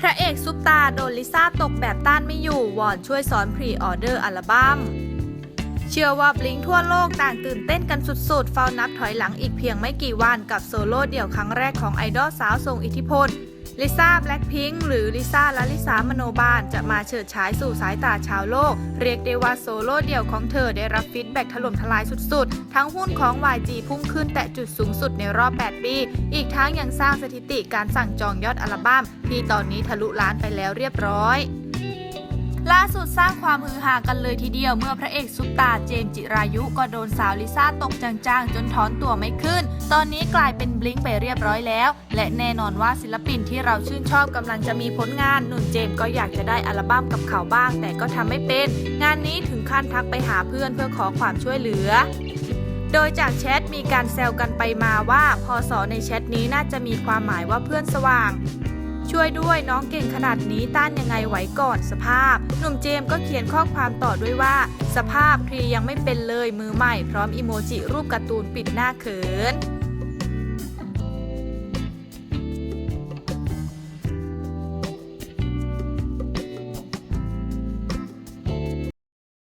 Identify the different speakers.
Speaker 1: พระเอกซุปตาโดนลิซ่าตกแบบต้านไม่อยู่ วอนช่วยสอนพรีออเดอร์อัลบั้ม เชื่อว่าบลิงทั่วโลกต่างตื่นเต้นกันสุดๆ เฝ้านับถอยหลังอีกเพียงไม่กี่วันกับโซโล่เดี่ยวครั้งแรกของไอดอลสาวทรงอิทธิพล ลิซ่าแบล็คพิงค์หรือลิซ่าและลิซ่ามโนบาลจะมาเฉิดฉายสู่สายตาชาวโลก เรียกได้ว่าโซโล่เดี่ยวของเธอได้รับฟีดแบ็กถล่มทลายสุดๆ ทั้งหุ้นของ YG พุ่งขึ้นแต่จุดสูงสุดในรอบ 8 ปี อีกทั้งยังสร้างสถิติการสั่งจองยอดอัลบั้มที่ตอนนี้ทะลุล้านไปแล้วเรียบร้อย ล่าสุดสร้างความฮือฮากันเลยทีเดียวเมื่อพระเอกซุปตาเจมจิรายุก็โดนสาวลิซ่าตกจางๆ จนถอนตัวไม่ขึ้น ตอนนี้กลายเป็นบลิงไปเรียบร้อยแล้ว และแน่นอนว่าศิลปินที่เราชื่นชอบกำลังจะมีผลงานหนุ่มเจมก็อยากจะได้อัลบั้มกับเขาบ้าง แต่ก็ทำไม่เป็น งานนี้ถึงขั้นทักไปหาเพื่อนเพื่อขอความช่วยเหลือโดยจากแชทมีการแซวกันไปมาว่าพอสอในแชทนี้น่าจะมีความหมายว่าเพื่อนสว่าง ช่วยด้วยน้องเก่งขนาดนี้ต้านยังไงไหวก่อนสภาพ หนุ่มเจมส์ก็เขียนข้อความต่อด้วยว่า สภาพพรียังไม่เป็นเลยมือใหม่พร้อมอิโมจิรูปการ์ตูนปิดหน้าเขิน